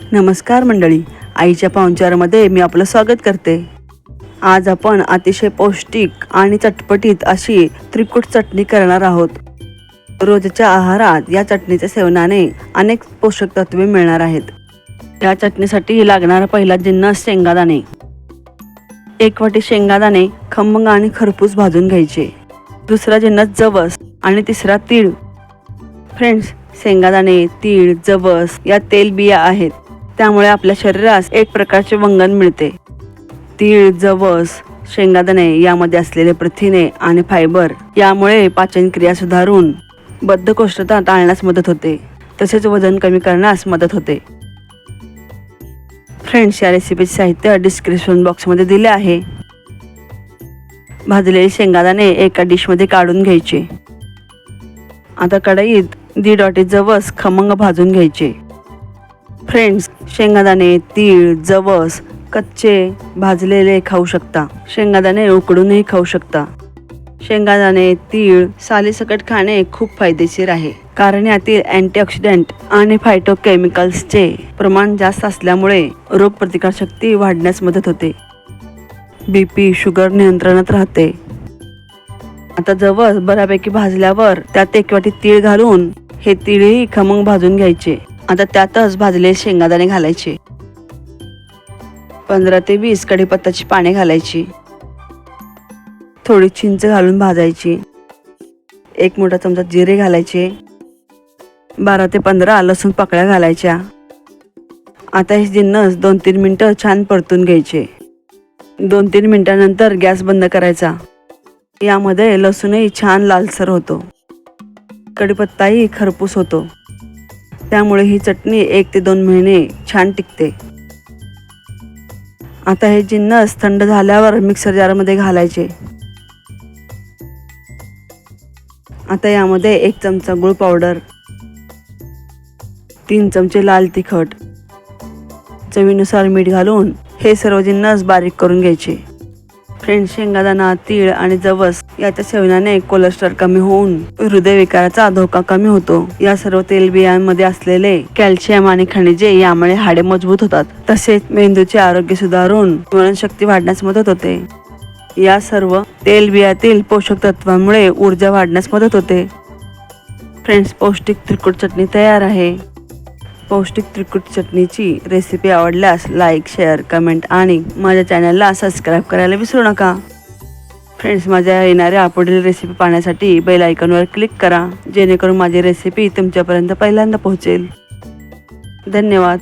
नमस्कार मंडळी. आईच्या पाहुणचारमध्ये मी आपलं स्वागत करते. आज आपण अतिशय पौष्टिक आणि चटपटीत अशी त्रिकूट चटणी करणार आहोत. रोजच्या आहारात या चटणीच्या सेवनाने अनेक पोषक तत्वे मिळणार आहेत. या चटणीसाठी लागणारा पहिला जिन्नस शेंगादाणे. एक वाटी शेंगादाणे खमंग आणि खरपूस भाजून घ्यायचे. दुसरा जिन्नस जवस आणि तिसरा तीळ. फ्रेंड्स शेंगादाणे तीळ जवस या तेलबिया आहेत. त्यामुळे आपल्या शरीरास एक प्रकारचे वंगण मिळते. तीळ जवस शेंगादाणे यामध्ये असलेले प्रथिने आणि फायबर यामुळे पाचनक्रिया सुधारून बद्धकोष्ठता टाळण्यास मदत होते. तसेच वजन कमी करण्यास मदत होते. फ्रेंड्स या रेसिपीचे साहित्य डिस्क्रिप्शन बॉक्समध्ये दिले आहे. भाजलेले शेंगादाणे एका डिशमध्ये काढून घ्यायचे. आता कढईत दीड वाटी जवस खमंग भाजून घ्यायचे. फ्रेंड्स शेंगादाणे तीळ जवस कच्चे भाजलेले खाऊ शकता. शेंगादाणे उकडूनही खाऊ शकता. शेंगादाणे तीळ सालीसकट खाणे खूप फायदेशीर आहे. कारण यातील अँटीऑक्सिडंट आणि फायटोकेमिकल्सचे प्रमाण जास्त असल्यामुळे रोगप्रतिकारशक्ती वाढण्यास मदत होते. बी पी शुगर नियंत्रणात राहते. आता जवळ बऱ्यापैकी भाजल्यावर त्यात एक वाटी तीळ घालून हे तीळही खमंग भाजून घ्यायचे. आता त्यातच भाजलेले शेंगादाणे घालायचे. पंधरा ते वीस कढीपत्ताची पाने घालायची. थोडी चिंच घालून भाजायची. एक मोठा चमचा जिरे घालायचे. बारा ते पंधरा लसूण पाकळ्या घालायच्या. आता हे जिन्नस दोन तीन मिनटं छान परतून घ्यायचे. दोन तीन मिनटानंतर गॅस बंद करायचा. यामध्ये लसूणही छान लालसर होतो. कढीपत्ताही खरपूस होतो. त्यामुळे ही चटणी एक ते दोन महिने छान टिकते. आता हे जिन्नस थंड झाल्यावर मिक्सर जारमध्ये घालायचे. आता यामध्ये एक चमचा गुळ पावडर तीन चमचे लाल तिखट चवीनुसार मीठ घालून हे सर्व जिन्नस बारीक करून घ्यायचे. फ्रेंड शेंगादाणा तीळ आणि जवस याच्या सेवनाने कोलेस्ट्रॉल कमी होऊन हृदयविकाराचा धोका कमी होतो. या सर्व तेलबियांमध्ये असलेले कॅल्शियम आणि खनिजे यामुळे हाडे मजबूत होतात. तसेच मेंदूचे आरोग्य सुधारून स्मरणशक्ती वाढण्यास मदत होते. या सर्व तेलबियातील पोषक तत्वांमुळे ऊर्जा वाढण्यास मदत होते. फ्रेंड्स पौष्टिक त्रिकूट चटणी तयार आहे. पौष्टिक त्रिकूट चटणीची रेसिपी आवडल्यास लाईक शेअर कमेंट आणि माझ्या चॅनलला सबस्क्राईब करायला विसरू नका. फ्रेंड्स माझ्या येणाऱ्या पुढील रेसिपी पाहण्यासाठी बेल आयकॉनवर क्लिक करा जेणेकरून माझी रेसिपी तुमच्यापर्यंत पहिल्यांदा पोहोचेल. धन्यवाद.